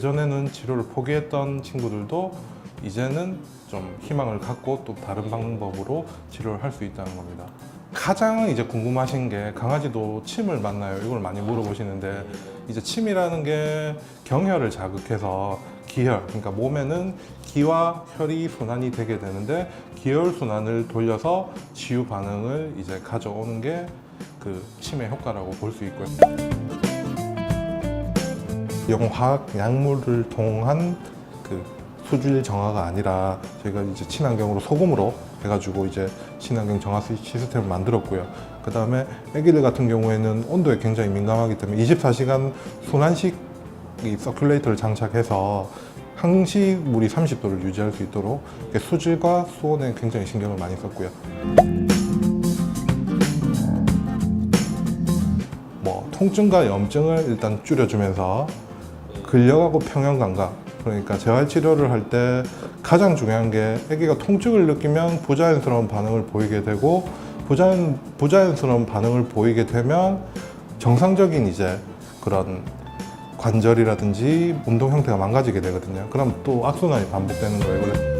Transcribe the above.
치료를 포기했던 친구들도 이제는 좀 희망을 갖고 또 다른 방법으로 치료를 할 수 있다는 겁니다. 가장 이제 궁금하신 게 강아지도 침을 맞나요? 이걸 많이 물어보시는데 이제 침이라는 게 경혈을 자극해서 기혈, 그러니까 몸에는 기와 혈이 순환이 되게 되는데 기혈 순환을 돌려서 치유 반응을 이제 가져오는 게 그 침의 효과라고 볼 수 있고요. 영화학 약물을 통한 그 수질 정화가 아니라 저희가 이제 친환경으로 소금으로 해가지고 이제 친환경 정화 시- 시스템을 만들었고요. 그 다음에 아기들 같은 경우에는 온도에 굉장히 민감하기 때문에 24시간 순환식 이 서큘레이터를 장착해서 항시 물이 30도를 유지할 수 있도록 수질과 수온에 굉장히 신경을 많이 썼고요. 뭐 통증과 염증을 일단 줄여주면서 근력하고 평형 감각 그러니까 재활 치료를 할 때 가장 중요한 게 아기가 통증을 느끼면 부자연스러운 반응을 보이게 되고 부자연 부자연스러운 반응을 보이게 되면 정상적인 이제 그런 관절이라든지 운동 형태가 망가지게 되거든요. 그럼 또 악순환이 반복되는 거예요.